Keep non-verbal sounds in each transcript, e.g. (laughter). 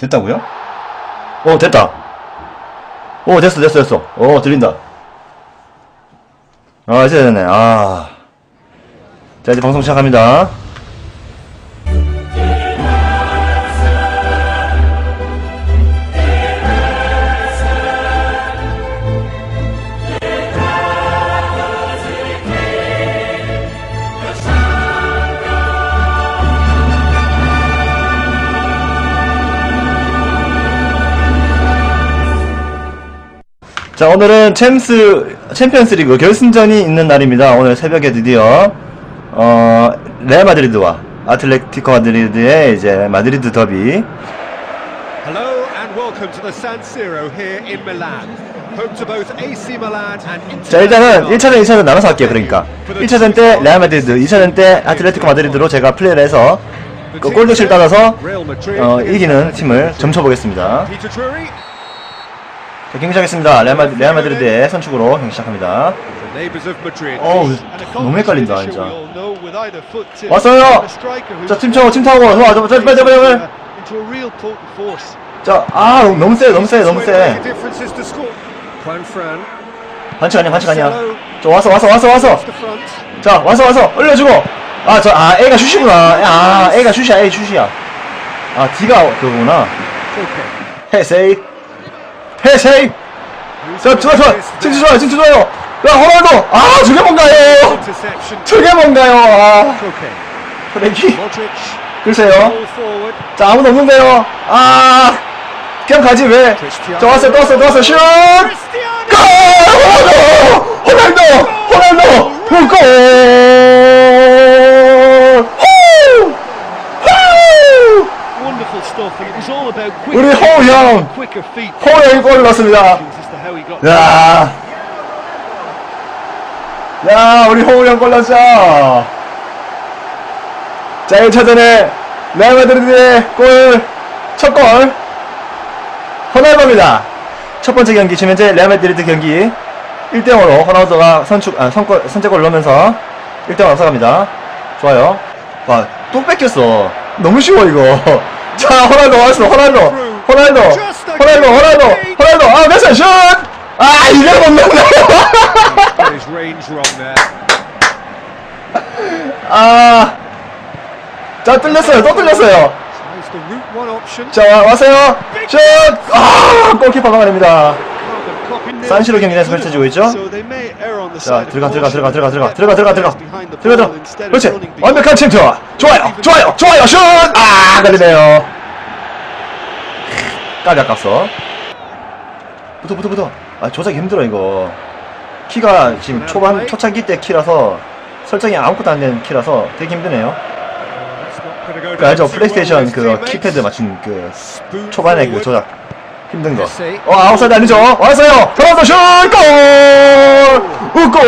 됐다고요? 오 됐다. 오 됐어 됐어 됐어. 오 들린다. 아 이제 되네. 아자 이제 방송 시작합니다 자 오늘은 챔스 챔피언스리그 결승전이 있는 날입니다. 오늘 새벽에 드디어 어 레알 마드리드와 아틀레티코 마드리드의 이제 마드리드 더비 Hello and welcome to the San Siro here in Milan. Home to both AC Milan and. 자 일단은 1차전 2차전 나눠서 할게요 그러니까 1차전 때 레알 마드리드 2차전 때 아틀레티코 마드리드로 제가 플레이를 해서 그 골득실 따라서. 어, 이기는 팀을 점쳐보겠습니다. 자 경기 시작했습니다. 레알, 마드, 레알 마드리드의 선축으로 경기 시작합니다. 어우 너무 헷갈린다 진짜. 왔어요! 자 팀 타고 팀 타고. 좋아 좋아 빨리 빨리 빨리 빨리. 자아 너무 세 너무 세 너무 세. 반칙 아니야 반칙 아니야. 저 왔어 왔어 왔어 왔어 The front. 자 왔어 왔어 올려주고. 아 저 아 A가 슛이구나. 아 A가 슛이야 A 슛이야. 아 D가 그거구나. 헤세이 헤세이 자 좋아 좋아 진짜 좋아요 진짜 좋아요 야 호날두 아 저게 뭔가요. 저게 뭔가요 아 Modric. 글쎄요. 자 아무도 없는데요 아 그냥 가지 왜 왔어 또 왔어 슛. 골! 호날두! 호날두! 골! 후! 후! Wonderful stuff, and it was all about quick 우리 호우 형! 호우 형이 골을 넣었습니다. Got 야, 야, 우리 호우 형골 넣었죠? 자, 1차전에 레알 마드리드의 골, 첫 골, 호날두입니다. 첫 번째 경기, 지금 현재 레알 마드리드 경기 1대0으로 호날두가 선축, 아, 선골, 선제골 넣으면서 1대0 앞서갑니다. 좋아요. 와, 또 뺏겼어. 너무 쉬워, 이거. 자, 호날두 왔어, 호날두. 호날두. 호날두, 호날두, 호날두. 아, 됐어, 슛! 아, 이게 못 there. (laughs) 아. 자, 뚫렸어요. 또 뚫렸어요. 자, 와, 왔어요. 슛! 아, 골키퍼 막아냅니다. 산시로 경기에서 펼쳐지고 있죠? 자, 들어가, 들어가, 들어가, 들어가, 들어가, 들어가, 들어가, 들어가, 들어가, 들어가. 그렇지. 완벽한 침투. 좋아요, 좋아요, 좋아요. 슛! 아, 걸리네요. 까비 아깝어. 붙어, 붙어, 붙어. 아, 조작이 힘들어, 이거. 키가 지금 초반, 초창기 때 키라서 설정이 아무것도 안 된 키라서 되게 힘드네요. 그 알죠? 플레이스테이션 그 키패드 맞춘 그 초반에 그 조작 힘든 거. 어 아웃사이드 아니죠? 왔어요. 들어서 슛 골! 웃고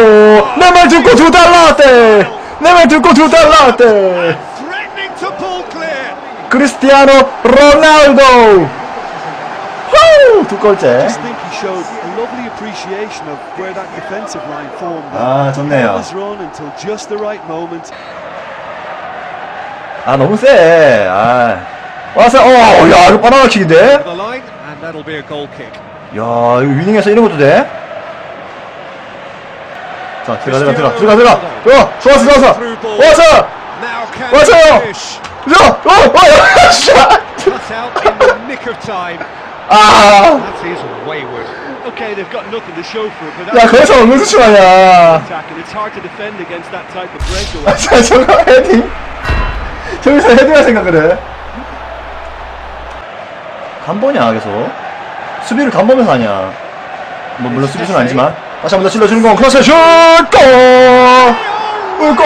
내말 듣고 두 달러 때. 내말 듣고 두 달러 때. 크리스티아노 로날도. 후! 두 골째. 아 좋네요. 아 너무 세. 아 왔어요. 어, 야 이거 바나나 킥인데? That'll be a goal kick. 야 이거 위닝에서 이런 것도 돼? 자 들어가 들어가 들어가 들어가 들어가 어 좋았어 좋았어 왔어! Cut out in the nick of time. 아, That is wayward. Okay, they've got nothing to show for it, but 야 that's 거기서 얼마나 수치하냐? attack, and it's hard to defend against that type of breakaway. 아, 자 저거 헤딩. 저기서 헤딩할 생각을 해. 간보냐 계속. 수비를 간보면서 하냐. 뭐 물론 수비수는 아니지만 다시 한번 더 찔러주는 건 크로스 슛! 골! 골!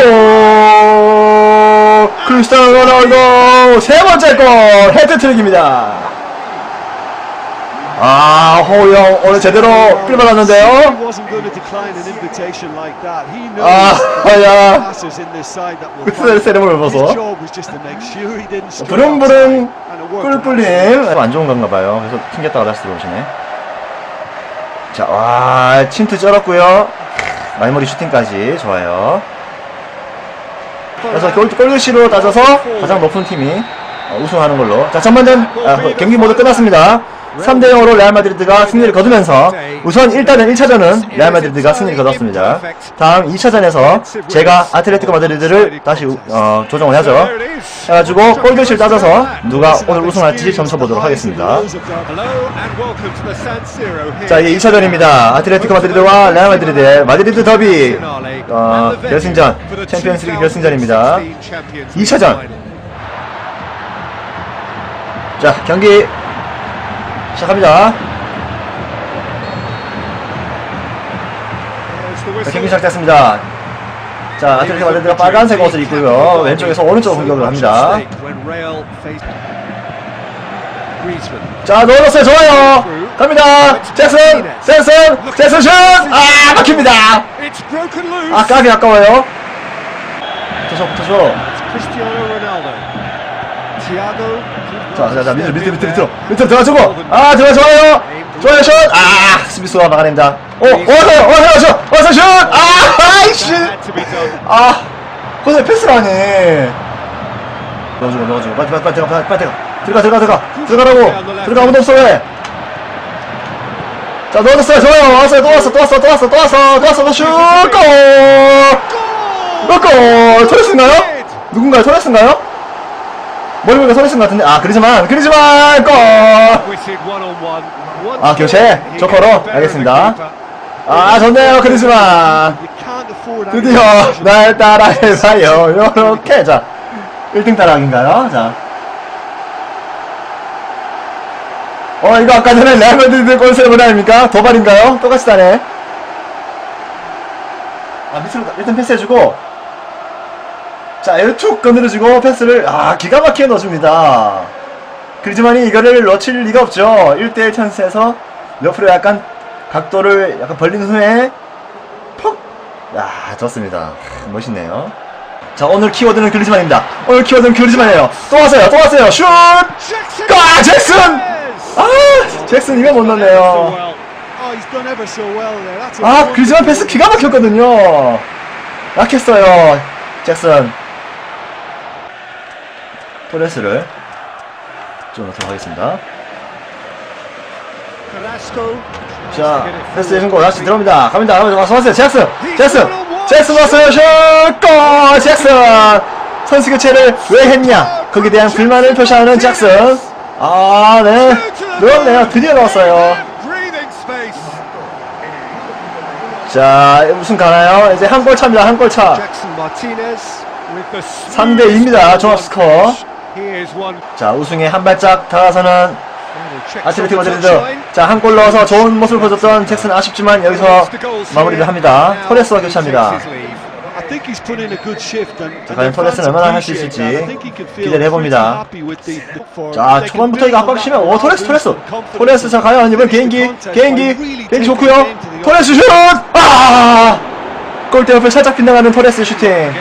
크리스티아노 로날도 세 번째 골 헤드트릭입니다. 아 호영 오늘 제대로 끌어받았는데요. wasn't going to decline an invitation like that. He knows 아, there 야. are passes in this side that will 그 find. 세레모니를 봐서 부릉부릉. 꿀꿀님 안 좋은 건가 봐요 그래서 튕겼다가 다시 들어오시네 자와 침투 쩔었고요 말머리 슈팅까지 좋아요 그래서 골, 골글씨로 따져서 가장 높은 팀이 어, 우승하는 걸로. 자, 전반전 아, 경기 모두 끝났습니다. 3대 0으로 레알 마드리드가 승리를 거두면서 우선 일단은 1차전은 레알 마드리드가 승리를 거뒀습니다. 다음 2차전에서 제가 아틀레티코 마드리드를 다시 우- 어, 조정을 하죠. 해가지고 골교실 따져서 누가 오늘 우승할지 점쳐 보도록 하겠습니다. 자, 이제 2차전입니다. 아틀레티코 마드리드와 레알 마드리드의 마드리드 더비 어, 결승전, 챔피언스리그 결승전입니다. 2차전. 자, 경기 시작합니다. 자, 경기 시작됐습니다. 자, 아틀레티코 마드리드가 빨간색 옷을 입고요. 왼쪽에서 오른쪽 공격을 합니다. 자, 넣어줬어요. 좋아요. 갑니다. 잭슨, 잭슨, 잭슨 슛! 아, 막힙니다. 아, 까기 아까워요. 붙어줘, 붙어줘. 자, 자, 자, 밑으로, 밑으로, 밑으로, 밑으로, 밑으로 들어가주고. 아, 들어가, 좋아요. 좋아요, 슛! 아, 수비수가 막아냅니다. 오, 어서, 어서, 슛! 어서, 슛! 아, 아이씨! Done. 아, 거기서 패스를 하네. 넣어주고, 넣어주고. 빨리, 빨리, 빨리 들어가, 빨리, 빨리 들어가. 들어가, 들어가, 들어가. 들어가라고. 들어가, 아무도 없어, 왜? 자, 넣어줬어요. 좋아요. 왔어요. 또 왔어, 또 왔어, 또 왔어, 또 왔어, 또 왔어, 또 슛! 골! 몇 골! 토레스인가요? 누군가요? 토레스인가요? 머리 보니까 토레스인 것 같은데. 아, 그러지만, 그러지만, 골! Witted one on one. One 아, 교체? 조커로? 알겠습니다. 아, 좋네요. 그러지만. 드디어. 날 따라해봐요. 요렇게. 자, 1등 따라하기인가요? 자. 어, 이거 아까 전에 레알 마드리드 골세븐 아닙니까? 도발인가요? 똑같이 따네. 아, 밑으로 일단 패스해주고. 자, 툭 거느려주고 패스를, 아, 기가 막히게 넣어줍니다. 그리즈만이 이거를 놓칠 리가 없죠. 1대1 찬스에서 옆으로 약간 각도를 약간 벌린 후에 퍽! 야, 좋습니다. 멋있네요. 자, 오늘 키워드는 그리즈만입니다. 오늘 키워드는 그리즈만이에요. 또 왔어요, 또 왔어요. 슛! 아, 잭슨! 아, 잭슨 이거 못 넣네요. 아, 그리즈만 패스 기가 막혔거든요. 약했어요, 잭슨. 토레스를 좀 넣도록 하겠습니다. 자, 패스 거 다시 들어옵니다. 갑니다. 갑니다. 와서 왔어요. 잭슨! 잭슨! 잭슨 왔어요. 슛! 골! 잭슨! 선수 교체를 왜 했냐? 거기에 대한 불만을 표시하는 잭슨. 아, 네. 넣었네요. 드디어 넣었어요. 자, 무슨 가나요? 이제 한 골 차입니다. 한 골 차. Jackson Martinez with the 3대 2입니다. 종합 스코어. 자, 우승에 한 발짝 다가서는 the 마드리드. touchline. 자, 한 골 넣어서 좋은 모습을 보여줬던 잭슨 아쉽지만 여기서 마무리를 합니다. 토레스와 교체합니다. 자, 과연 토레스는 얼마나 할수 appreciate 있을지 기대를 해봅니다. 자, 초반부터 이거 that 오, 토레스, 토레스. 토레스, 자, 과연 이번 개인기, 개인기, 개인기 좋고요 토레스 슛! 아! 골대 옆에 살짝 빗나가는 토레스 슈팅.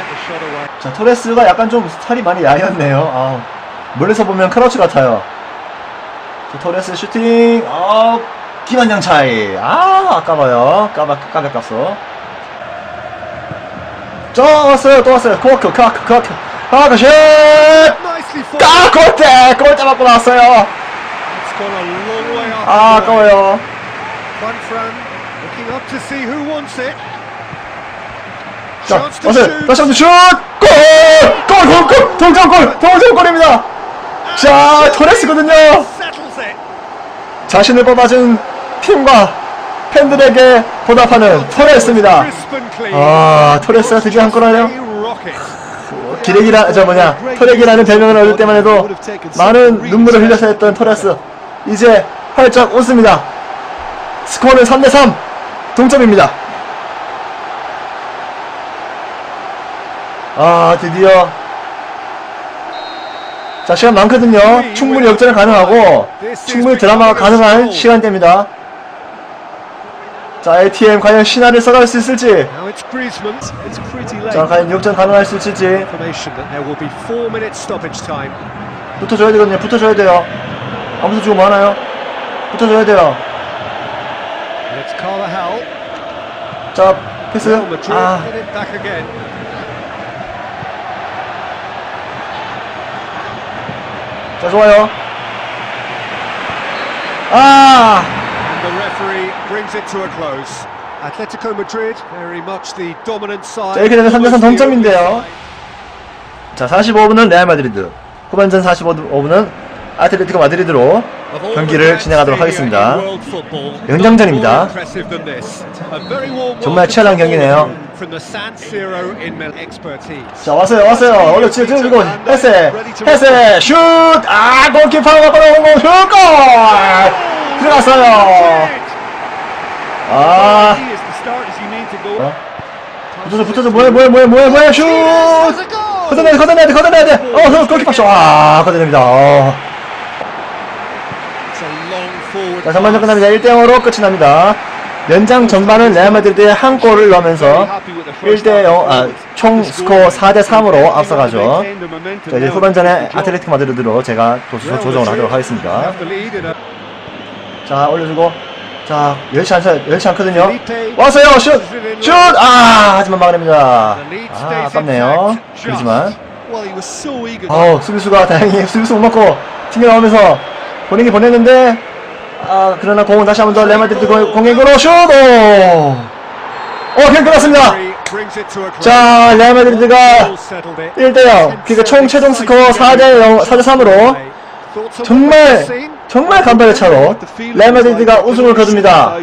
자, 토레스가 약간 좀 살이 많이 야였네요. 아, 멀리서 보면 크러치 같아요. 자, 토레스 슈팅, 아, 기만장 차이. 아, 아까워요. 까박, 까박 값어. 저, 왔어요. 또 왔어요. 코크, 카크, 카크. 카크 슛! 까! 골대! 골대 맞고 나왔어요. 아, 아까워요. 자, shoot. 다시 한번 슛! 골! 골, 골, 골! 동점골! 동점골입니다! 자, 토레스거든요. 자신을 뽑아준 팀과 팬들에게 보답하는 토레스입니다. 아, 토레스가 드디어 한 골 하네요. A rocket. 기레기라, 저 뭐냐, 토레기라는 별명을 얻을 때만 해도 많은 눈물을 흘려서 했던 토레스. 이제 활짝 웃습니다. 스코어는 3대3. 동점입니다. 아, 드디어. 자, 시간 많거든요. 충분히 역전이 가능하고, 충분히 드라마가 가능한 시간대입니다. 자, ATM 과연 신화를 써갈 수 있을지. 자, 과연 역전 가능할 수 있을지. 붙어줘야 되거든요. 붙어줘야 돼요. 아무도 뭐 하나요? 붙어줘야 돼요. 자, 패스. 아, 자, 좋아요. 아! And the referee brings it to a close. Atletico Madrid, very much the dominant side. 자, 이렇게 되면 3대3 Almost the 동점인데요. 자, 45분은 레알 마드리드. 후반전 45분은 아틀레티코 마드리드로 경기를 진행하도록 하겠습니다. warm 정말 치열한 경기네요. From the San Siro in Milan expertise. 자, 왔어요, 왔어요. 얼른 치들고 헤세, 헤세, 슛! 아, 골키퍼가 걸어온 공, 슛! 골! 들어갔어요. 아. 어? 붙어줘, 붙어줘, 뭐해, 뭐해, 뭐해, 뭐해, 뭐해, 슛! 걷어내야 돼, 걷어내야 돼, 걷어내야 돼. 어, 저 골키퍼 슛! 아, 걷어냅니다. 어. 자, 전반전 pass. 끝납니다. 1대0으로 끝이 납니다. 연장 전반은 레알 마드리드의 한 골을 넣으면서 1대 0, 아, 총 스코어 4대 3으로 앞서가죠. 자, 이제 후반전에 아틀레티코 마드리드로 제가 조, 조, 조정을 하도록 하겠습니다. 자, 올려주고. 자, 열시 않, 열시 않거든요. 왔어요! 슛! 슛! 아! 하지만 막아냅니다. 아, 아깝네요. 그렇지만. 어우, 수비수가 다행히 수비수 못 맞고 튕겨 나오면서 보내기 보냈는데, 아, 그러나 공은 다시 한 번더 공- 공격으로 슛! 오! 어, 그냥 끝났습니다. 자, 레알 마드리드가 All settled it. 1대0. 그러니까 총 최종 스코어 4대 0, 4대 3으로 Thoughts on 정말? 정말 간발의 차로 레알 마드리드가 우승을 거둡니다.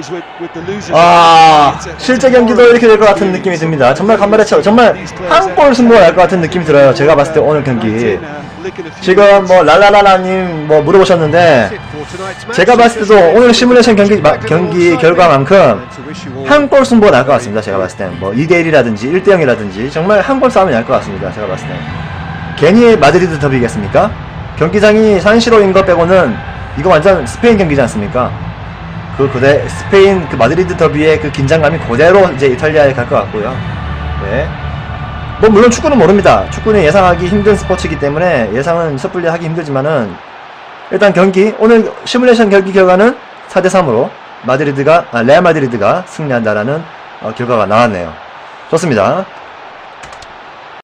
아, 실제 경기도 이렇게 될 것 같은 느낌이 듭니다. 정말 간발의 차로, 정말 한 골 승부가 날 것 같은 느낌이 들어요. 제가 봤을 때 오늘 경기. 지금 뭐 랄라라라님 뭐 물어보셨는데 제가 봤을 때도 오늘 시뮬레이션 경기 마- 경기 결과만큼 한 골 승부가 날 것 같습니다. 제가 봤을 땐 뭐 2대 1이라든지 1대 0이라든지 정말 한 골 싸움이 날 것 같습니다. 제가 봤을 땐 괜히 마드리드 더비겠습니까? 경기장이 산시로인 것 빼고는 이거 완전 스페인 경기지 않습니까? 그 그대 스페인 그 마드리드 더비의 그 긴장감이 그대로 이제 이탈리아에 갈 것 같고요. 네. 뭐 물론 축구는 모릅니다. 축구는 예상하기 힘든 스포츠이기 때문에 예상은 섣불리 하기 힘들지만은 일단 경기 오늘 시뮬레이션 경기 결과는 4대 3으로 마드리드가 아, 레알 마드리드가 승리한다라는 어, 결과가 나왔네요. 좋습니다.